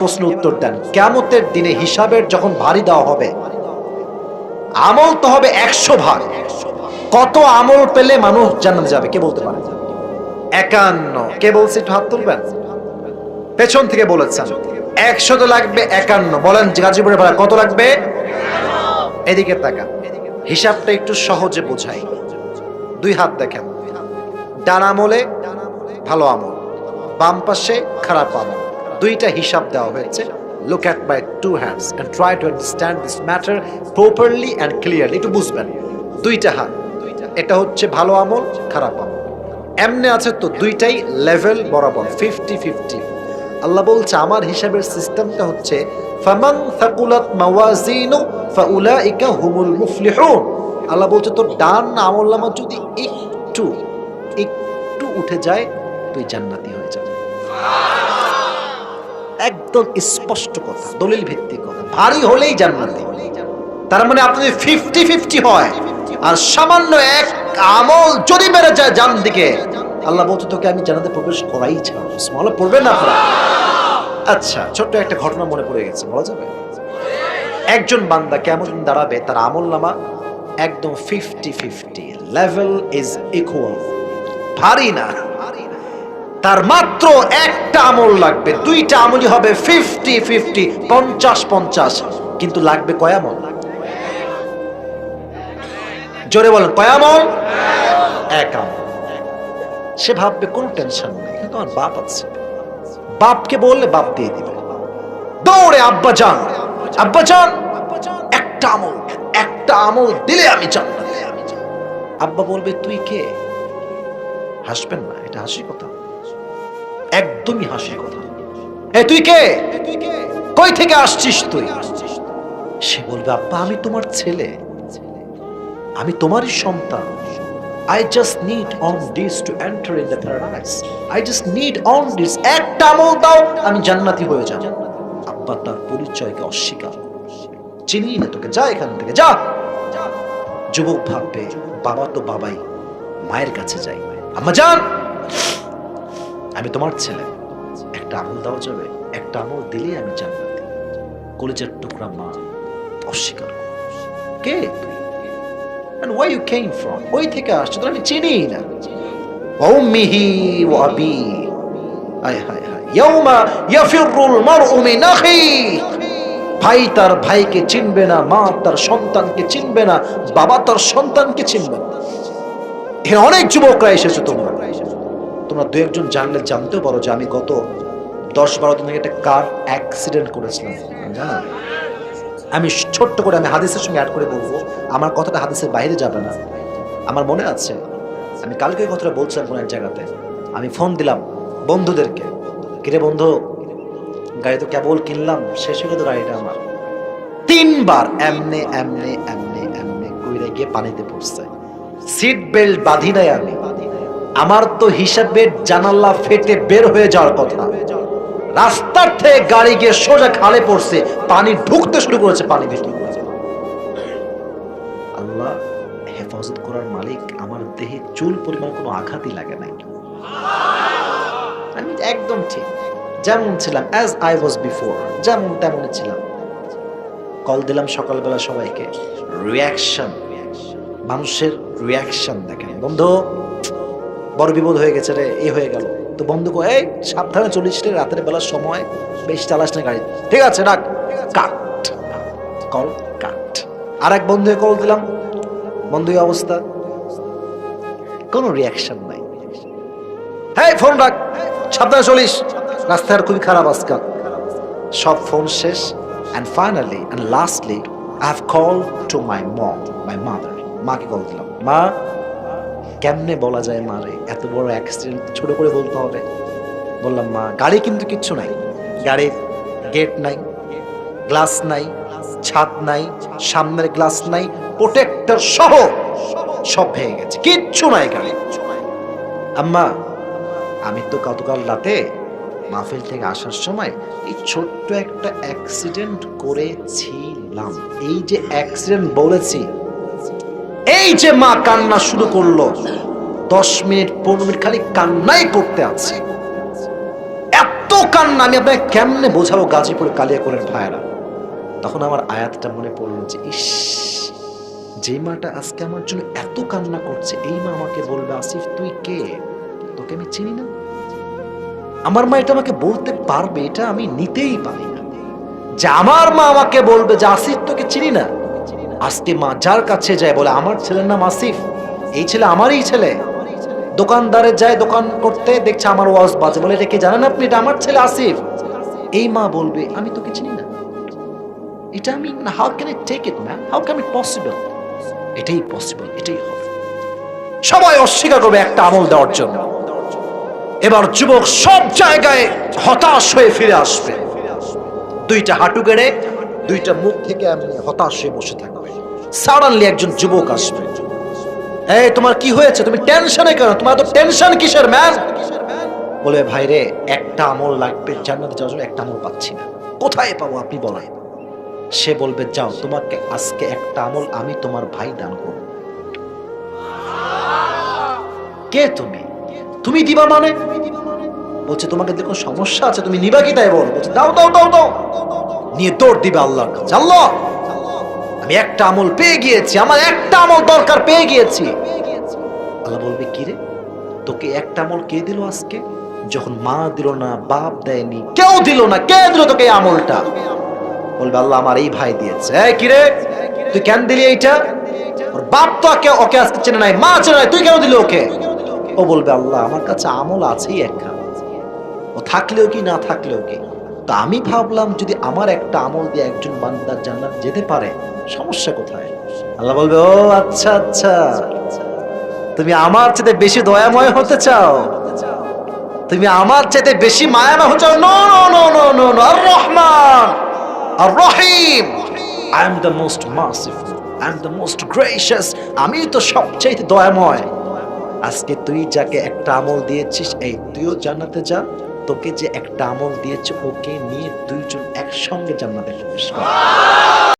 প্রশ্ন উত্তর দেন। কেমতের দিনে হিসাবের যখন ভারী দেওয়া হবে, আমল তো হবে একশো ভাগ। কত আমল পেলে মানুষ জান্নাতে যাবে, কে বলতে পারে? একান্ন। কে বলছে একটু হাত তুলবেন? পেছন থেকে বলেছেন। একশো তো লাগবে একান্ন। বলেন গাজীপুরের ভাড়া কত লাগবে? এদিকে তাকান। হিসাবটা একটু সহজে বোঝাই। দুই হাত দেখেন। ডান আমলে ভালো আমল, বাম পাশে খারাপ আমল। দুইটা হিসাব দেওয়া হয়েছে। Look at my two hands and try to understand this matter properly and clearly একটু বুঝবেন। দুইটা হাত। এটা হচ্ছে ভালো আমল, খারাপ আমল। এমনি আছে তো দুইটাই লেভেল বরাবর ফিফটি ফিফটি আল্লাহ বলছে, আমার হিসাবের সিস্টেমটা হচ্ছে, ফামান থাকুলাত মাওয়াজিনু ফাউলাইকা হুমুল মুফলিহুন। আল্লাহ বলছে, তোর ডান আমলনামা যদি একটু একটু উঠে যায়, তুই জান্নাতি হয়ে যাবে। একদম স্পষ্ট কথা দলিল ভিত্তিক কথা। ভারী হলেই জান্নাতি তার মানে আপনি ফিফটি ফিফটি হয়, আর সামান্য এক আমল যদি বেড়ে যায় জান দিকে, আল্লাহ বলছে, তোকে আমি জানাতে প্রবেশ করাই ছাড়ব পড়বে না আপনারা আচ্ছা ছোট্ট একটা ঘটনা মনে পড়ে গেছে, বলা যাবে? একজন বান্দা কেমন দাঁড়াবে? তার আমল নামা একদম fifty fifty level is equal ভারী না। তার মাত্র একটা আমল লাগবে। দুইটা আমলই হবে ফিফটি ফিফটি পঞ্চাশ পঞ্চাশ। কিন্তু লাগবে কয় আমল? জোরে বলেন, কয় এক আমল। সে ভাববে, কোনো টেনশন নেই, কিন্তু আমার বাপ আছে। বাপকে বললে বাপ দিয়ে দিবে। দৌড়ে আব্বা যান। আব্বা যান। একটা আমল একটা আমল দিলে আমি জান্নাত। আব্বা বলবে, তুই কে? হাসবেন না, এটা হাসি কথা। একদমই হাসি কথা। এ, তুই কে? কই থেকে আসছিস তুই? সে বলবে, আব্বা, আমি তোমার ছেলে। আমি তোমারই সন্তান। I just need on this to enter in the paradise. I just need on this. একটা আমল দাও, আমি জান্নাতি হয়ে যাব। আব্বা তার পরিচয়কে অস্বীকার চিনি না তোকে, যা এখান থেকে, যা। যুবক ভাববে, বাবা তো বাবাই, মায়ের কাছে যাই। আম্মা, যান। আমি তোমার ছেলে। একটা আমল দেওয়া যাবে, একটা আমল দিলেই আমি জান্নাতি। কলেজের টুকরা মা অস্বীকার করে। কে and where you came from? ওই থেকে আসছো তো আমি চিনি না। ওয়া আবি। আয় হায় হায়। ইয়াউমা ইয়াফিরুল মারউ মিন আখি। ভাই তার ভাইকে চিনবে না, মা তার সন্তানকে চিনবে না, বাবা তার সন্তানকে চিনবে না। এখানে অনেক যুবকরা এসেছ তোমরা। তোমরা দু একজন জানলে জানতেও পারো যে আমি গত দশ বারো দিন আগে একটা কার অ্যাক্সিডেন্ট করেছিলাম। জানা? আমি ছোট্ট করে আমি হাদিসের সঙ্গে অ্যাড করে বলব, আমার কথাটা হাদিসের বাইরে যাবে না। আমার মনে আছে, আমি কালকে কথাটা বলছিলাম কোনো এক জায়গাতে। আমি ফোন দিলাম বন্ধুদেরকে। কিরে বন্ধু, গাড়ি তো কেবল কিনলাম, শেষ হয়ে গেল গাড়িটা আমার। তিনবার এমনে এমনে এমনে এমনে কইরে গিয়ে পানিতে পড়ছে। সিট বেল্ট বাঁধি নাই আমি। আমার তো হিসাবে জানালা ফেটে বের হয়ে যাওয়ার কথা। রাস্তার থেকে গাড়ি গিয়ে সোজা খালে পড়ছে, পানি ঢুকতে শুরু করেছে, পানি বেশি আল্লাহ হেফাজত করার মালিক, আমার দেহে চুল পরিমাণ কোনো আঘাতই লাগে নাই। আমি একদম ঠিক। যেমন ছিলাম অ্যাজ আই ওয়াজ বিফোর যেমন তেমন ছিলাম। কল দিলাম সকালবেলা সবাইকে। রিয়াকশন মানুষের রিয়াকশন দেখেন। বন্ধু বড় বিপদ হয়ে গেছে রে এই হয়ে গেল। তো বন্ধু কো, এই সাবধানে চলিস রে, রাতের বেলার সময় বেশ চালাস না গাড়ি ঠিক আছে রাখ কাট। কল কাট। আর এক বন্ধুকে কল দিলাম। বন্ধু অবস্থা। কোনো রিয়াকশন নাই। হ্যাঁ ফোন রাখ। সাবধানে চলিস। রাস্তার খুবই খারাপ আজকাল। সব ফোন শেষ। And finally and lastly I have call to my mom my mother মাকে কল দিলাম। মা কেমনে বলা যায় মারে এত বড় অ্যাক্সিডেন্ট ছোট করে বলতে হবে। বললাম, মা, গাড়ি কিন্তু কিচ্ছু নাই। গাড়ির গেট নাই গ্লাস নাই, ছাদ নাই, সামনের গ্লাস নাই প্রোটেক্টর সহ সব ভেঙে গেছে। কিচ্ছু নাই গাড়ি আম্মা, আমি তো গতকাল রাতে মাহফিল থেকে আসার সময় এই ছোট্ট একটা অ্যাক্সিডেন্ট করেছিলাম। এই যে অ্যাক্সিডেন্ট বলেছি এই যে মা কান্না শুরু করল, দশ মিনিট, পনেরো মিনিট খালি কান্নাই করতে আছে। এত কান্না, আমি আপনাকে কেমনে বোঝাবো গাজীপুর কালিয়াকুরের ভাইরা তখন আমার আয়াতটা মনে পড়ল যে, ইস, যে মাটা আজকে আমার জন্য এত কান্না করছে, এই মা আমাকে বলবে, আসিফ, তুই কে? তোকে আমি চিনি না। আমার মা এটা আমাকে বলতে পারবে, এটা আমি নিতেই পারি না। যে আমার মা আমাকে বলবে যে, আসিফ, তোকে চিনি না। আজকে মা যার কাছে যায় বলে, আমার ছেলের নাম আসিফ, এই ছেলে আমারই ছেলে। দোকানদারে যায় দোকান করতে, দেখছে আমার ওয়াজ বাজে। বলে, এটা কি জানেন আপনি? এটা আমার ছেলে আসিফ। এই মা বলবে, আমি তোকে চিনি না। এটা আমি how can it take it man how can it possible এটাই পসিবল এটাই হবে। সবাই অস্বীকার করবে একটা আমল দেওয়ার জন্য। এবার যুবক সব জায়গায় হতাশ হয়ে ফিরে আসবে। দুইটা হাঁটু গেড়ে, দুইটা মুখ থেকে আমি হতাশ হয়ে বসে থাকবে। সাডানলি একজন যুবক আসবে। এই, তোমার কি হয়েছে? তুমি টেনশনে কেন? তোমার তো টেনশন কিসের ম্যান বলে, ভাই রে, একটা আমল লাগবে জান্নাতে যাওয়ার জন্য, একটা আমল পাচ্ছি না। কোথায় পাবো আপনি বলেন? সে বলবে, যাও, তোমাকে আজকে একটা আমল আমি তোমার ভাই দান করব। কে তুমি? তুমি দিবা মানে? বলছে, তোমাকে দেখো সমস্যা আছে, তুমি নিবা কি তাই বল? বলছে, দাও দাও দাও দাও। নিয়ে দৌড় দিবে আল্লাহর কাছে। আল্লাহ! আমি একটা আমল পেয়ে গিয়েছি, আমার একটা আমল দরকার পেয়ে গিয়েছি। আল্লাহ বলবে, কি রে? তোকে একটা আমল কে দিল আজকে? যখন মা দিল না, বাপ দেয়নি, কেউ দিল না, কে দিল তোকে এই আমলটা? বলবে, আল্লাহ আমার এই ভাই দিয়েছে। এই কি রে? তুই কেন দিলি এইটা? ওর বাপ তো ওকে ওকে আজকে চেনে নাই, মা চেনে নাই, তুই কেন দিলি ওকে? ও বলবে, আল্লাহ, আমার কাছে আমল আছেই একখান ও থাকলেও কি, না থাকলেও কি? তা আমি ভাবলাম যদি আমার একটা আমল দিয়ে একজন বান্দার জান্নাত যেতে পারে, সমস্যা কোথায়? আল্লাহ বলবে, ও আচ্ছা আচ্ছা। তুমি আমার চেয়ে বেশি দয়াময় হতে চাও? তুমি আমার চাইতে বেশি মায়াময় হতে চাও? No no no no no no. আর রহমান আর রহিম I am the most merciful I am the most gracious আমি তো সবচেয়ে দয়াময়। আজকে তুই যাকে একটা আমল দিয়েছিস, এই তুইও জান্নাতে যা। তোকে যে একটা আমল দিয়েছে ওকে নিয়ে দুইজন একসঙ্গে জান্নাতে প্রবেশ কর।